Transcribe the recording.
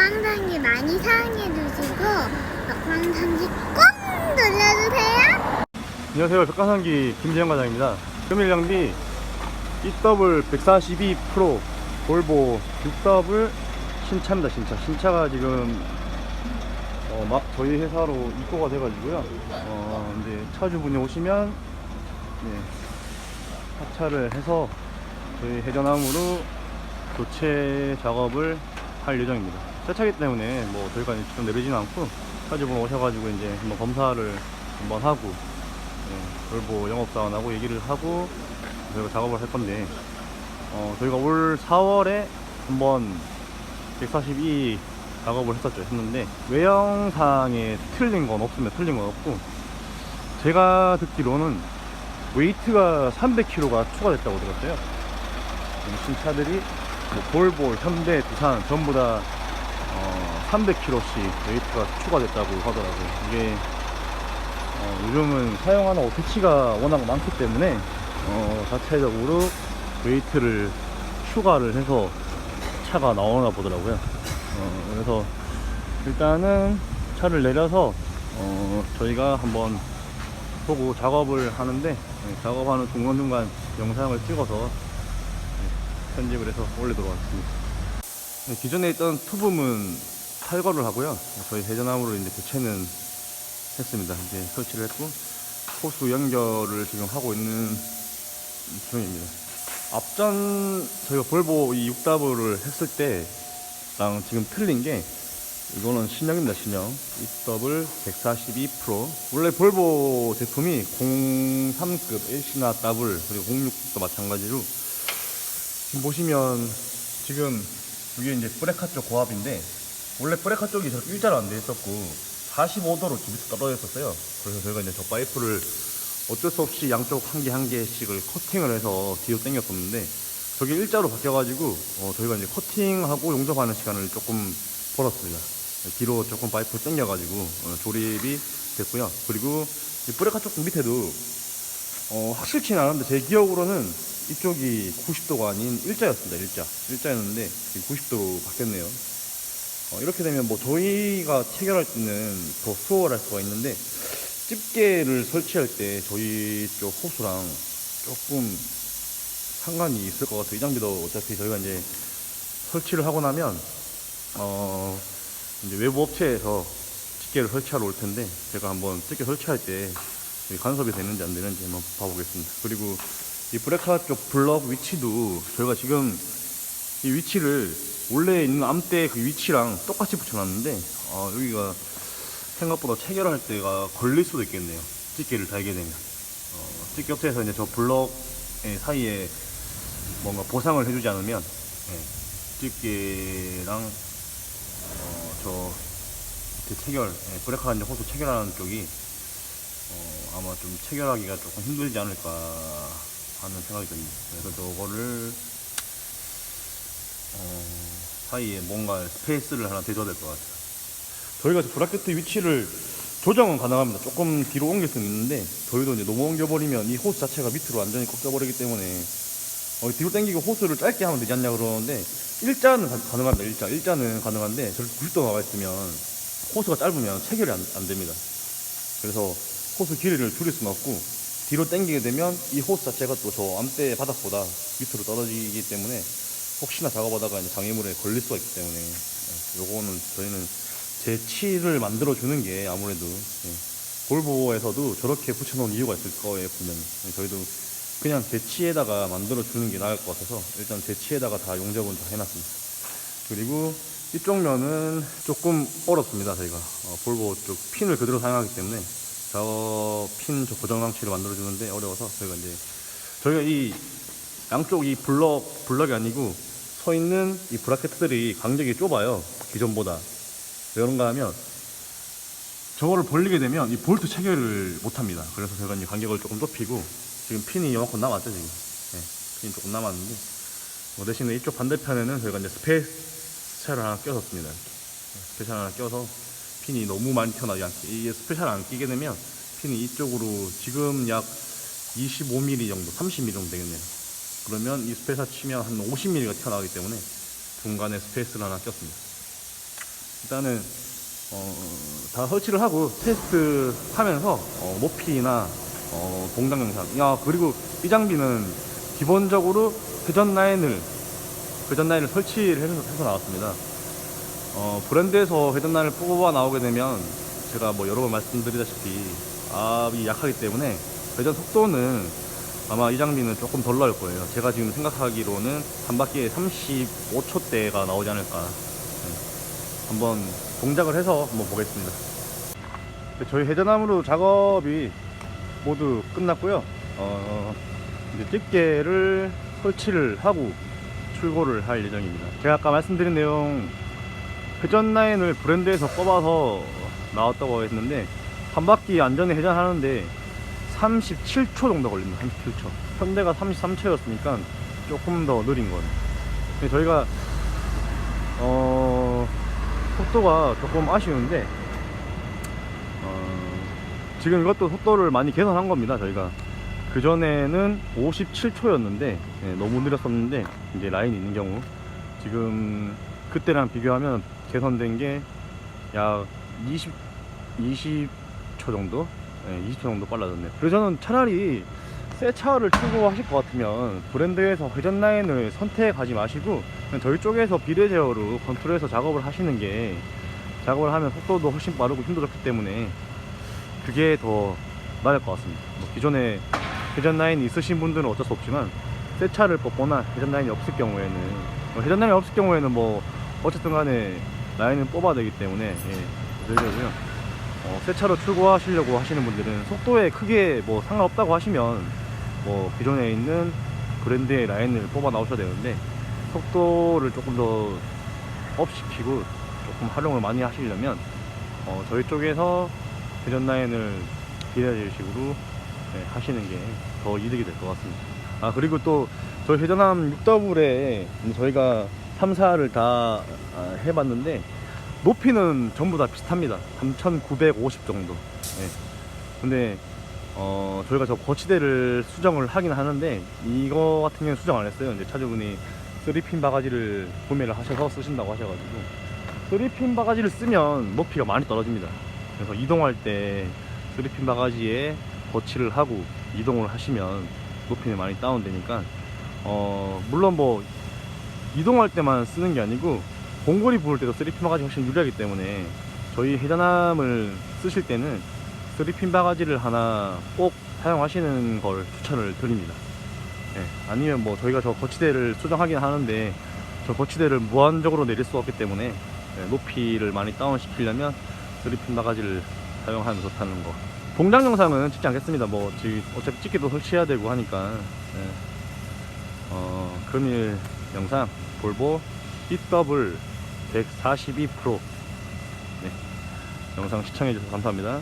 꽝당이 많이 사랑해 주시고 꽝당이 꼭 눌러주세요. 안녕하세요. 백과산기 김재영 과장입니다. 금일 장비 EW 142 프로 볼보 6W 신차입니다. 신차. 신차가 지금 어, 막 저희 회사로 입고가 돼가지고요. 어, 이제 차주분이 오시면 네, 하차를 해서 저희 해전함으로 교체 작업을 할 예정입니다. 새 차기 때문에 뭐 저희가 직접 내리지는 않고 차주분 오셔가지고 이제 한번 검사를 한번 하고 네, 볼보 영업사원하고 얘기를 하고 저희가 작업을 할 건데 어, 저희가 올 4월에 한번 142 작업을 했었죠 했는데 외형상에 틀린 건 없으면 틀린 건 없고 제가 듣기로는 웨이트가 300kg가 추가됐다고 들었어요. 이 신차들이 뭐 볼볼, 현대, 두산 전부 다 어, 300kg씩 웨이트가 추가됐다고 하더라고요 이게 어, 요즘은 사용하는 오토치가 워낙 많기 때문에 어, 자체적으로 웨이트를 추가를 해서 차가 나오나 보더라고요. 어, 그래서 일단은 차를 내려서 어, 저희가 한번 보고 작업을 하는데 네, 작업하는 중간중간 영상을 찍어서 네, 편집을 해서 올리도록 하겠습니다. 네, 기존에 있던 투붐은 탈거를 하고요. 저희 대전함으로 이제 교체는 했습니다. 이제 설치를 했고 호수 연결을 지금 하고 있는 중입니다. 앞전 저희가 볼보 이 6W 했을 때랑 지금 틀린 게 이거는 신형입니다. 신형 EW 142 프로 원래 볼보 제품이 03급 L시나 W 그리고 06도 마찬가지로 지금 보시면 지금 이게 이제 브레카 쪽 고압인데 원래 브레카 쪽이 저렇게 일자로 안 돼 있었고 45도로 밑에 떨어져 있었어요. 그래서 저희가 이제 저 파이프를 어쩔 수 없이 양쪽 한 개 한 개씩을 커팅을 해서 뒤로 당겼었는데 저게 일자로 바뀌어가지고 어, 저희가 이제 커팅하고 용접하는 시간을 조금 벌었습니다. 뒤로 조금 파이프 당겨가지고 어, 조립이 됐고요. 그리고 이 브레카 쪽 밑에도 어, 확실치는 않은데 제 기억으로는 이쪽이 90도가 아닌 일자였습니다. 일자. 일자였는데 지금 90도로 바뀌었네요. 어, 이렇게 되면 뭐 저희가 체결할 때는 더 수월할 수가 있는데 집게를 설치할 때 저희 쪽 호수랑 조금 상관이 있을 것 같아요. 이 장비도 어차피 저희가 이제 설치를 하고 나면 어 이제 외부 업체에서 집게를 설치하러 올 텐데 제가 한번 집게 설치할 때 간섭이 되는지 안 되는지 한번 봐보겠습니다. 그리고 이 브레카 쪽 블럭 위치도 저희가 지금 이 위치를 원래 있는 암대 그 위치랑 똑같이 붙여놨는데 어, 여기가 생각보다 체결할 때가 걸릴 수도 있겠네요. 집게를 달게 되면 어, 집게 업체에서 이제 저 블럭 사이에 뭔가 보상을 해주지 않으면 예, 집게랑 어, 저 체결 예, 브레이크가 이제 호수 체결하는 쪽이 어, 아마 좀 체결하기가 조금 힘들지 않을까 하는 생각이 듭니다. 그래서 저거를 어, 사이에 뭔가 스페이스를 하나 대줘야 될 것 같아요. 저희가 저 브라켓 위치를 조정은 가능합니다. 조금 뒤로 옮길 수는 있는데 저희도 이제 너무 옮겨버리면 이 호스 자체가 밑으로 완전히 꺾여버리기 때문에 어, 뒤로 당기고 호스를 짧게 하면 되지 않냐 그러는데 일자는 가- 가능합니다. 일자 일자는 가능한데 저렇게 90도 나와 있으면 호스가 짧으면 체결이 안, 안 됩니다. 그래서 호스 길이를 줄일 수는 없고 뒤로 당기게 되면 이 호스 자체가 또 저 암대 바닥보다 밑으로 떨어지기 때문에 혹시나 작업하다가 이제 장애물에 걸릴 수가 있기 때문에 예, 요거는 저희는 제 치를 만들어 주는 게 아무래도 예, 볼보에서도 저렇게 붙여놓은 이유가 있을 거예요 분명히 예, 저희도 그냥 제 치에다가 만들어 주는 게 나을 것 같아서 일단 제 치에다가 다 용접은 다 해놨습니다. 그리고 이쪽 면은 조금 어렵습니다 저희가. 어, 볼보 쪽 핀을 그대로 사용하기 때문에 저핀 고정 장치를 만들어 주는데 어려워서 저희가 이제 저희가 이 양쪽 이 블럭 블럭이 아니고 서 있는 이 브라켓들이 간격이 좁아요 기존보다. 왜 그런가 하면 저거를 벌리게 되면 이 볼트 체결을 못합니다. 그래서 제가 이제 간격을 조금 좁히고 지금 핀이 이만큼 남았죠 지금. 네, 핀이 조금 남았는데 뭐 대신에 이쪽 반대편에는 저희가 이제 스페셜을 하나 껴줬습니다. 스페셜 하나 껴서 핀이 너무 많이 튀어나오지 않게 이 스페셜 안 끼게 되면 핀이 이쪽으로 지금 약 25mm 정도 30mm 정도 되겠네요 그러면 이 스페셜 치면 한 50mm가 튀어나오기 때문에 중간에 스페이스를 하나 꼈습니다. 일단은 어, 다 설치를 하고 테스트 하면서 어, 높이나 어, 동작 영상. 야 그리고 이 장비는 기본적으로 회전 라인을 회전 라인을 설치를 해서, 해서 나왔습니다. 어, 브랜드에서 회전 라인을 뽑아 나오게 되면 제가 뭐 여러 번 말씀드리다시피 압이 약하기 때문에 회전 속도는 아마 이 장비는 조금 덜 나올 거예요 제가 지금 생각하기로는 한 바퀴에 35초대가 나오지 않을까 네. 한번 동작을 해서 한번 보겠습니다. 네, 저희 회전함으로 작업이 모두 끝났고요. 어, 이제 집게를 설치를 하고 출고를 할 예정입니다. 제가 아까 말씀드린 내용 회전 라인을 브랜드에서 뽑아서 나왔다고 했는데 한 바퀴 안전에 회전하는데 37초 정도 걸립니다. 37초. 현대가 33초였으니까 조금 더 느린 거예요. 근데 저희가 어 속도가 조금 아쉬운데 어, 지금 이것도 속도를 많이 개선한 겁니다 저희가 그 전에는 57초였는데 너무 느렸었는데 이제 라인이 있는 경우 지금 그때랑 비교하면 개선된 게 약 20, 20초 정도? 네, 20초 정도 빨라졌네요. 그래서 저는 차라리 새 차를 출고 하실 것 같으면 브랜드에서 회전 라인을 선택하지 마시고 저희 쪽에서 비례 제어로 컨트롤해서 작업을 하시는 게 작업을 하면 속도도 훨씬 빠르고 힘도 좋기 때문에 그게 더 나을 것 같습니다. 뭐 기존에 회전 라인이 있으신 분들은 어쩔 수 없지만 새 차를 뽑거나 회전 라인이 없을 경우에는 뭐 회전 라인이 없을 경우에는 뭐 어쨌든 간에 라인은 뽑아야 되기 때문에 예, 그러고요. 어, 새 차로 출고하시려고 하시는 분들은 속도에 크게 뭐 상관없다고 하시면 뭐 기존에 있는 브랜드의 라인을 뽑아 나오셔야 되는데 속도를 조금 더 업시키고 조금 활용을 많이 하시려면 어, 저희 쪽에서 회전 라인을 비례식으로 네, 하시는 게 더 이득이 될 것 같습니다. 아 그리고 또 저희 회전함 6W에 저희가 3, 4를 다 아, 해봤는데 높이는 전부 다 비슷합니다. 3,950 정도. 네. 근데 어, 저희가 저 거치대를 수정을 하긴 하는데 이거 같은 경우는 수정 안 했어요. 이제 차주분이 3핀 바가지를 구매를 하셔서 쓰신다고 하셔가지고 3핀 바가지를 쓰면 높이가 많이 떨어집니다. 그래서 이동할 때 3핀 바가지에 거치를 하고 이동을 하시면 높이는 많이 다운되니까 어, 물론 뭐 이동할 때만 쓰는 게 아니고 봉고리 부을 때도 3핀 바가지 훨씬 유리하기 때문에 저희 회전함을 쓰실 때는 3핀 바가지를 하나 꼭 사용하시는 걸 추천을 드립니다. 예, 아니면 뭐 저희가 저 거치대를 수정하긴 하는데 저 거치대를 무한적으로 내릴 수 없기 때문에 예, 높이를 많이 다운 시키려면 3핀 바가지를 사용하면 좋다는 거. 동작 영상은 찍지 않겠습니다. 뭐 어차피 찍기도 설치해야 되고 하니까 예. 어, 금일 영상 볼보 EW 142 프로 네, 영상 시청해 주셔서 감사합니다.